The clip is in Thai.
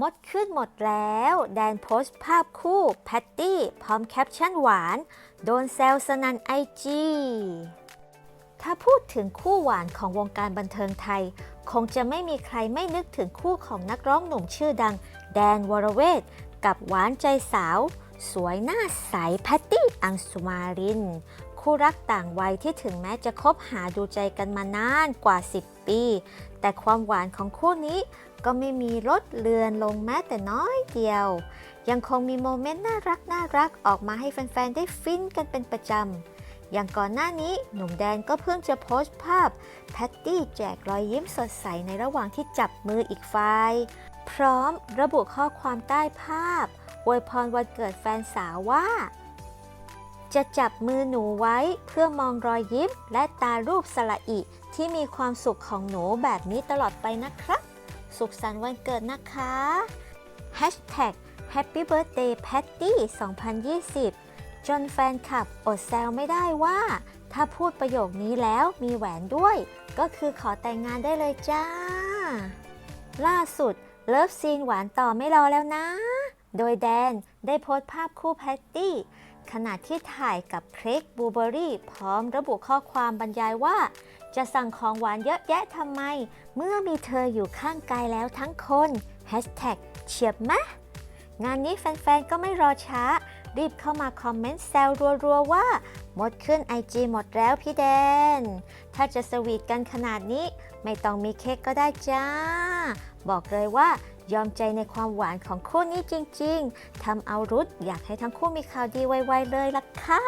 มดขึ้นหมดแล้ว แดนโพสต์ภาพคู่ แพตตี้ พร้อมแคปชั่นหวาน โดนแซวสนันไอจีถ้าพูดถึงคู่หวานของวงการบันเทิงไทย คงจะไม่มีใครไม่นึกถึงคู่ของนักร้องหนุ่มชื่อดัง แดนวรเวทกับหวานใจสาว สวยหน้าใสแพตตี้อังสุมาริน คู่รักต่างวัยที่ถึงแม้จะคบหาดูใจกันมานานกว่า 10 ปี แต่ความหวานของคู่นี้ก็ไม่มีลดเลือนลงแม้แต่น้อยเดียว ยังคงมีโมเมนต์น่ารักน่ารักออกมาให้แฟน ๆ ได้ฟินกันเป็นประจำ อย่างก่อนหน้านี้หนุ่มแดนก็เพิ่งจะโพสต์ภาพ แพตตี้แจกรอยยิ้มสดใสในระหว่างที่จับมืออีกฝ่ายพร้อมระบุข้อความใต้ภาพอวยพรวันเกิดแฟนสาวว่า จะจับมือหนูไว้เพื่อมองรอยยิ้มและตารูปสละอิที่มีความสุขของหนูแบบนี้ตลอดไปนะครับ สุขสันต์วันเกิดนะคะ Hashtag Happy Birthday Patty 2020 จนแฟนคลับอดแซวไม่ได้ว่า ถ้าพูดประโยคนี้แล้วมีแหวนด้วย ก็คือขอแต่งงานได้เลยจ้า ล่าสุดเลิฟซีนหวานต่อไม่รอแล้วนะ โดยแดนได้โพสต์ภาพคู่แพตตี้ ขณะที่ถ่ายกับเค้กบูเบอรี่พร้อมระบุข้อความบรรยายว่า จะสั่งของหวานเยอะแยะทำไม เมื่อมีเธออยู่ข้างกายแล้วทั้งคน Hashtag เฉียบมะงานนี้แฟนๆ ก็ไม่รอช้า รีบเข้ามาคอมเมนต์แซวรัวๆ ว่า หมดขึ้น IG หมดแล้วพี่แดน ถ้าจะสวีทกันขนาดนี้ ไม่ต้องมีเค้กก็ได้จ้า บอกเลยว่า ยอมใจในความหวานของคู่นี้จริงๆทำเอารุดอยากให้ทั้งคู่มีข่าวดีไวๆเลยล่ะค่ะ